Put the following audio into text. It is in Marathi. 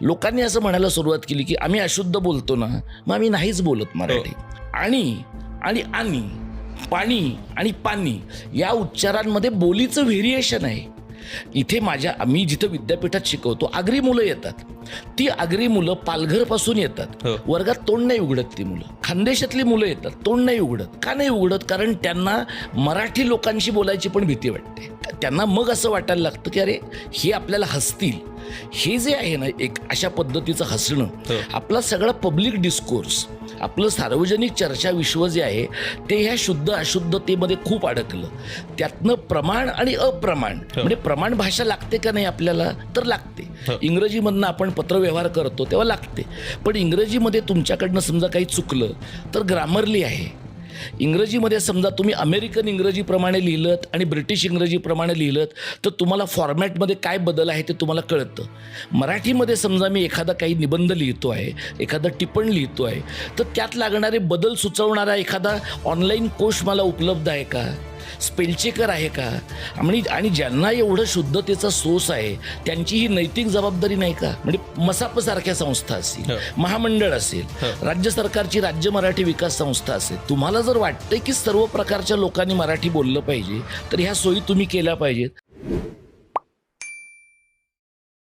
लोकांनी असं म्हणायला सुरुवात केली की आम्ही अशुद्ध बोलतो ना मग आम्ही नाहीच बोलत मराठी. आणि आणि आणि पाणी आणि पाणी या उच्चारांमध्ये बोलीचं व्हेरिएशन आहे. इथे माझ्या मी जिथं विद्यापीठात शिकवतो आगरी मुलं येतात. ती आगरी मुलं पालघरपासून येतात. हो. वर्गात तोंड नाही उघडत ती मुलं. खानदेशातली मुलं येतात. तोंड नाही उघडत. का नाही उघडत? कारण त्यांना मराठी लोकांशी बोलायची पण भीती वाटते. त्यांना मग असं वाटायला लागतं की अरे हे आपल्याला हसतील. हे जे आहे ना एक अशा पद्धतीचं हसणं हो. आपला सगळा पब्लिक डिस्कोर्स आपलं सार्वजनिक चर्चा विश्व जे आहे ते ह्या शुद्ध अशुद्धतेमध्ये खूप अडकलं. त्यातनं प्रमाण आणि अप्रमाण म्हणजे प्रमाण भाषा लागते का नाही आपल्याला? तर लागते. हो. इंग्रजीमधनं आपण पत्रव्यवहार करतो तेव्हा लागते. पण इंग्रजीमध्ये तुमच्याकडनं समजा काही चुकलं तर ग्रामरली आहे. इंग्रजीमध्ये समजा तुम्ही अमेरिकन इंग्रजीप्रमाणे लिहिलं आणि ब्रिटिश इंग्रजीप्रमाणे लिहिलं तर तुम्हाला फॉर्मॅटमध्ये काय बदल आहे ते तुम्हाला कळतं. मराठीमध्ये समजा मी एखादा काही निबंध लिहितो आहे एखादं टिपण लिहितो आहे तर त्यात लागणारे बदल सुचवणारा एखादा ऑनलाईन कोश मला उपलब्ध आहे का? स्पेलचेकर आहे का आणि आणि ज्यांना एवढं शुद्धतेचा सोस आहे त्यांची ही नैतिक जबाबदारी नाही का म्हणजे मसाप सारख्या संस्था असतील हो. महामंडळ असेल हो. राज्य सरकारची राज्य मराठी विकास संस्था असेल तुम्हाला जर वाटतंय की सर्व प्रकारच्या लोकांनी मराठी बोललं पाहिजे तर ह्या सोयी तुम्ही केल्या पाहिजेत